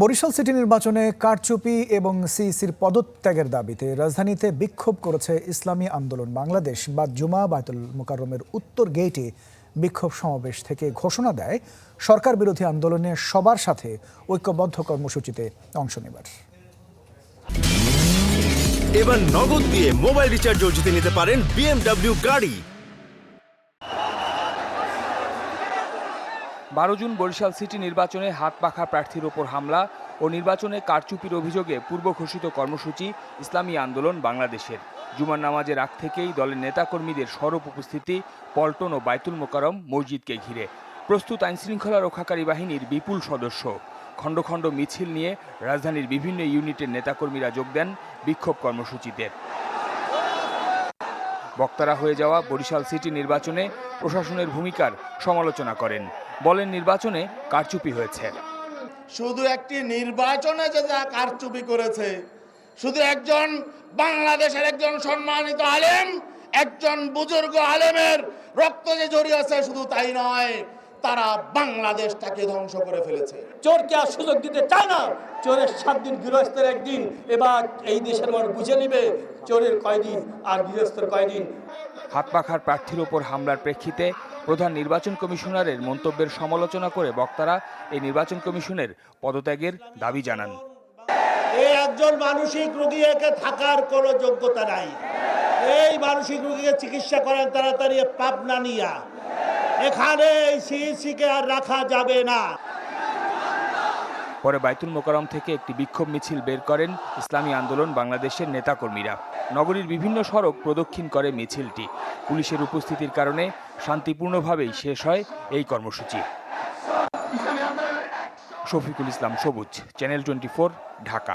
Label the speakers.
Speaker 1: Barishal city নির্বাচনে কারচুপি এবং সিইসির পদত্যাগের দাবিতে রাজধানীতে বিক্ষোভ করেছে ইসলামী আন্দোলন বাংলাদেশ। বা জুমা বায়তুল মোকাররমের উত্তর গেইটে বিক্ষোভ সমাবেশ থেকে ঘোষণা দেয় সরকার বিরোধী আন্দোলনে সবার সাথে ঐক্যবদ্ধ কর্মসূচিতে অংশ নেবার।
Speaker 2: এবার নগদ দিয়ে মোবাইল রিচার্জও জিতে নিতে পারেন বিএমডব্লিউ গাড়ি।
Speaker 3: বারো জুন বরিশাল সিটি নির্বাচনে হাত পাখা প্রার্থীর ওপর হামলা ও নির্বাচনে কারচুপির অভিযোগে পূর্ব ঘোষিত কর্মসূচি, ইসলামী আন্দোলন বাংলাদেশের। জুমার নামাজের আগ থেকেই দলের নেতাকর্মীদের সরব উপস্থিতি পল্টন ও বাইতুল মোকারম মসজিদকে ঘিরে। প্রস্তুত আইনশৃঙ্খলা রক্ষাকারী বাহিনীর বিপুল সদস্য। খণ্ড খণ্ড মিছিল নিয়ে রাজধানীর বিভিন্ন ইউনিটের নেতাকর্মীরা যোগ দেন বিক্ষোভ কর্মসূচিতে। বক্তারা হয়ে যাওয়া বরিশাল সিটি নির্বাচনে প্রশাসনের ভূমিকার সমালোচনা করেন। বলেন নির্বাচনে কারচুপি হয়েছে।
Speaker 4: শুধু একটি নির্বাচনে যে যা কারচুপি করেছে, শুধু একজন বাংলাদেশের একজন সম্মানিত আলেম, একজন বুজুর্গ আলেমের রক্ত যে জড়িয়েছে শুধু তাই নয় তারা বাংলাদেশটাকে ধ্বংস করে ফেলেছে।
Speaker 5: চোরকে আর সুযোগ দিতে চায় না। চোরের সাত দিন গৃহস্থের একদিন এবার এই দেশের মানুষ বুঝে নিবে চোরের কয়দিন আর গৃহস্থের কয়দিন।
Speaker 3: হাত পাখার প্রার্থীর ওপর হামলার প্রেক্ষিতে প্রধান নির্বাচন কমিশনারের মন্তব্যের সমালোচনা করে বক্তারা এই নির্বাচন কমিশনের পদত্যাগের দাবি জানান।
Speaker 5: এই একজন মানসিক রোগী একে থাকার কোনো যোগ্যতা নাই। এই মানসিক রোগীকে চিকিৎসা করেন তাড়াতাড়ি পাবনা নিয়া। এখানে সিইসিকে আর রাখা যাবে না।
Speaker 3: পরে বাইতুল মোকারম থেকে একটি বিক্ষোভ মিছিল বের করেন ইসলামী আন্দোলন বাংলাদেশের নেতাকর্মীরা। নগরীর বিভিন্ন সড়ক প্রদক্ষিণ করে মিছিলটি। পুলিশের উপস্থিতির কারণে শান্তিপূর্ণভাবেই শেষ হয় এই কর্মসূচি। শফিকুল ইসলাম সবুজ, চ্যানেল টোয়েন্টি ঢাকা।